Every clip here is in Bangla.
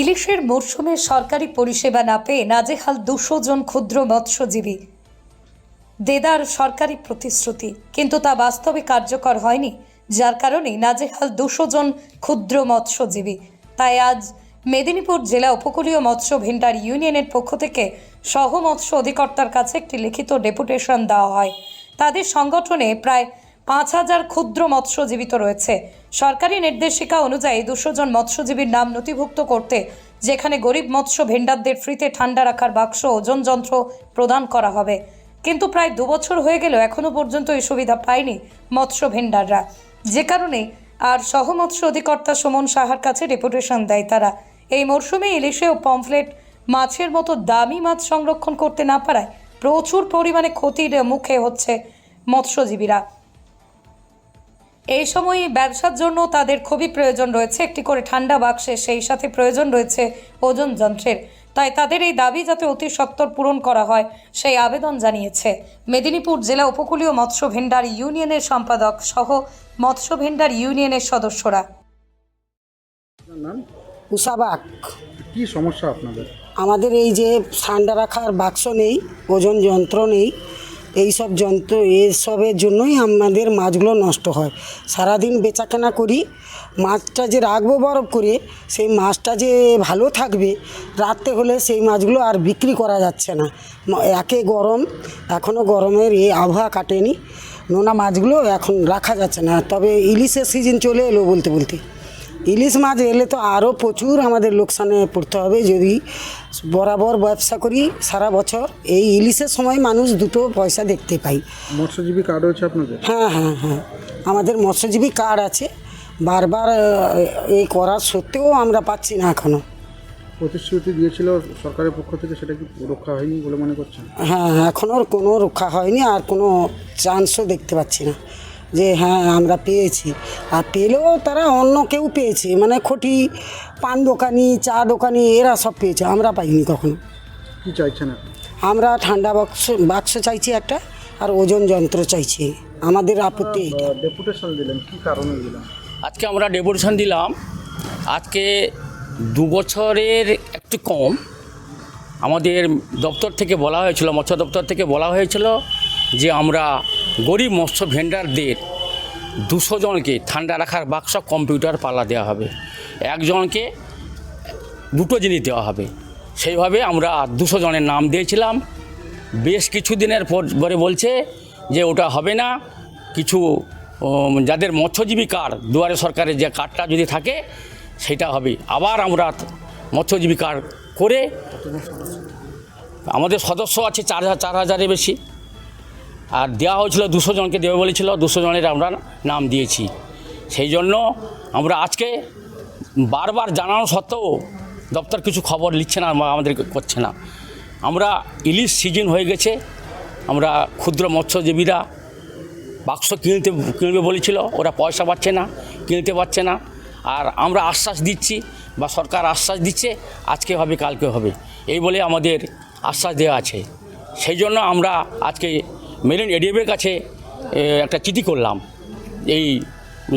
ইলিশের মরশুমে সরকারি পরিষেবা না পেয়ে নাজেহাল দুশো জন ক্ষুদ্র মৎস্যজীবী। দেদার সরকারি প্রতিশ্রুতি, কিন্তু তা বাস্তবে কার্যকর হয়নি, যার কারণে নাজেহাল দুশো জন ক্ষুদ্র মৎস্যজীবী। তাই আজ মেদিনীপুর জেলা উপকূলীয় মৎস্য ভেন্ডার ইউনিয়নের পক্ষ থেকে সহ মৎস্য অধিকর্তার কাছে একটি লিখিত ডেপুটেশন দেওয়া হয়। তাদের সংগঠনে প্রায় পাঁচ হাজার ক্ষুদ্র মৎস্যজীবিত রয়েছে। সরকারি নির্দেশিকা অনুযায়ী দুশো জন মৎস্যজীবীর নাম নথিভুক্ত করতে যেখানে গরিব মৎস্য ভেন্ডারদের ফ্রিতে ঠান্ডা রাখার বাক্স ওজন যন্ত্র প্রদান করা হবে। কিন্তু প্রায় দু বছর হয়ে গেলেও এখনও পর্যন্ত এই সুবিধা পায়নি মৎস্য ভেন্ডাররা যে কারণে আর সহ মৎস্য অধিকর্তা সুমন সাহার কাছে ডেপুটেশন দেয় তারা। এই মরশুমে ইলিশে ও পমফ্লেট মাছের মতো দামি মাছ সংরক্ষণ করতে না পারায় প্রচুর পরিমাণে ক্ষতির মুখে হচ্ছে মৎস্যজীবীরা। এই সময় ব্যবসার জন্য তাদের খুবই প্রয়োজন রয়েছে। একটি করে ঠান্ডা বাক্সে সেই সাথে প্রয়োজন রয়েছে ওজন যন্ত্রের। তাই তাদের এই দাবি যাতে অতি সত্বর পূরণ করা হয় সেই আবেদন জানিয়েছে। মেদিনীপুর জেলা উপকূলীয় মৎস্য ভেন্ডার ইউনিয়নের সম্পাদক সহ মৎস্য ভেন্ডার ইউনিয়নের সদস্যরা। উষাবাক কি সমস্যা আপনাদের? আমাদের এই যে ঠান্ডা রাখার বাক্স নেই ওজন যন্ত্র নেই এই সব যন্ত্র এসবের জন্যই আমাদের মাছগুলো নষ্ট হয়। সারাদিন বেচাকেনা করি, মাছটা যে রাখব বরফ করে, সেই মাছটা যে ভালো থাকবে, রাত্রে হলে সেই মাছগুলো আর বিক্রি করা যাচ্ছে না। একে গরম এখনও গরমের এই আবহাওয়া কাটেনি। নোনা মাছগুলো এখন রাখা যাচ্ছে না। তবে ইলিশের সিজন চলে এলো বলতে বলতে। ইলিশ মাছ এলে তো আরও প্রচুর আমাদের লোকসানে পড়তে হবে যদি বরাবর ব্যবসা করি সারা বছর। এই ইলিশের সময় মানুষ দুটো পয়সা দেখতে পাই মৎস্যজীবী কার্ড রয়েছে আপনাদের? হ্যাঁ হ্যাঁ হ্যাঁ। আমাদের মৎস্যজীবী কার্ড আছে। বারবার এই করার সত্ত্বেও আমরা পাচ্ছি না এখনও প্রতিশ্রুতি দিয়েছিল সরকারের পক্ষ থেকে সেটা কি রক্ষা হয়নি বলে মনে করছেন? হ্যাঁ এখনও কোনো রক্ষা হয়নি আর কোনো চান্সও দেখতে পাচ্ছি না। যে হ্যাঁ আমরা পেয়েছি। আর পেলেও তারা অন্য কেউ পেয়েছে। মানে খটি পান দোকানি চা দোকানি এরা সব পেয়েছে। আমরা পাইনি কখনো। কি চাইছেন আমরা ঠান্ডা বাক্স বাক্স চাইছি একটা আর ওজন যন্ত্র চাইছি। আমাদের আপত্তি এইটা। ডেপুটেশন দিলেন কি কারণে দিলেন? আজকে আমরা ডেপুটেশন দিলাম। আজকে দু বছরের একটু কম। আমাদের দপ্তর থেকে বলা হয়েছিল মৎস্য দপ্তর থেকে বলা হয়েছিল যে আমরা গরিব মৎস্য ভেন্ডারদের দুশো জনকে ঠান্ডা রাখার বাক্স কম্পিউটার পাল্লা দেওয়া হবে। একজনকে দুটো জিনিস দেওয়া হবে। সেইভাবে আমরা দুশো জনের নাম দিয়েছিলাম। বেশ কিছু দিনের পর বলছে যে ওটা হবে না। কিছু যাদের মৎস্যজীবী কার্ড দুয়ারে সরকারের যে কার্ডটা যদি থাকে, সেটা হবে। আবার আমরা মৎস্যজীবী কার্ড করে আমাদের সদস্য আছে চার হাজার, চার হাজারের বেশি। আর দেওয়া হয়েছিল দুশো জনকে দেবে বলেছিল, দুশো জনের আমরা নাম দিয়েছি। সেই জন্য আমরা আজকে বারবার জানানো সত্ত্বেও দপ্তর কিছু খবর নিচ্ছে না আমাদের করছে না। আমরা ইলিশ সিজন হয়ে গেছে, আমরা ক্ষুদ্র মৎস্যজীবীরা বাক্স কিনতে, কিনবে বলেছিল, ওরা পয়সা পাচ্ছে না, কিনতে পারছে না। আর আমরা আশ্বাস দিচ্ছি, বা সরকার আশ্বাস দিচ্ছে, আজকে হবে, কালকে হবে। এই বলে আমাদের আশ্বাস দেওয়া আছে। সেই জন্য আমরা আজকে মেরিন এডিএফের কাছে একটা চিঠি করলাম। এই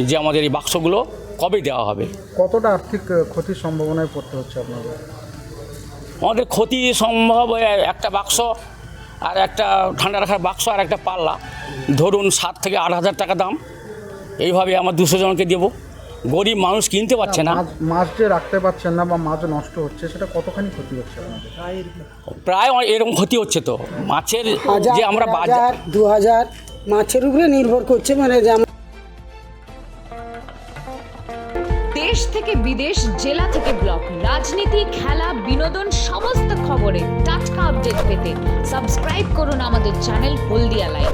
যে আমাদের এই বাক্সগুলো কবে দেওয়া হবে? কতটা আর্থিক ক্ষতির সম্ভাবনায় পড়তে হচ্ছে আপনাদের? আমাদের ক্ষতি সম্ভব একটা বাক্স আর একটা ঠান্ডা রাখার বাক্স আর একটা পাল্লা। ধরুন সাত থেকে আট হাজার টাকা দাম। এইভাবে আমার দুশো জনকে দেবো। গরিব মানুষ কিনতে পারছে না। মাছ মাছ যে রাখতে পারছেন না বা মাছ নষ্ট হচ্ছে সেটা কতখানি ক্ষতি হচ্ছে আপনাদের? প্রায় অ- এরকম ক্ষতি হচ্ছে তো। মাছের যে আমরা বাজার হাজার দু হাজার মাছের উপরে নির্ভর করছে মানে যেমন দেশ থেকে বিদেশ জেলা থেকে ব্লক রাজনীতি খেলা বিনোদন সমস্ত খবরে টাটকা আপডেট পেতে সাবস্ক্রাইব করুন আমাদের চ্যানেল হলদিয়া লাইভ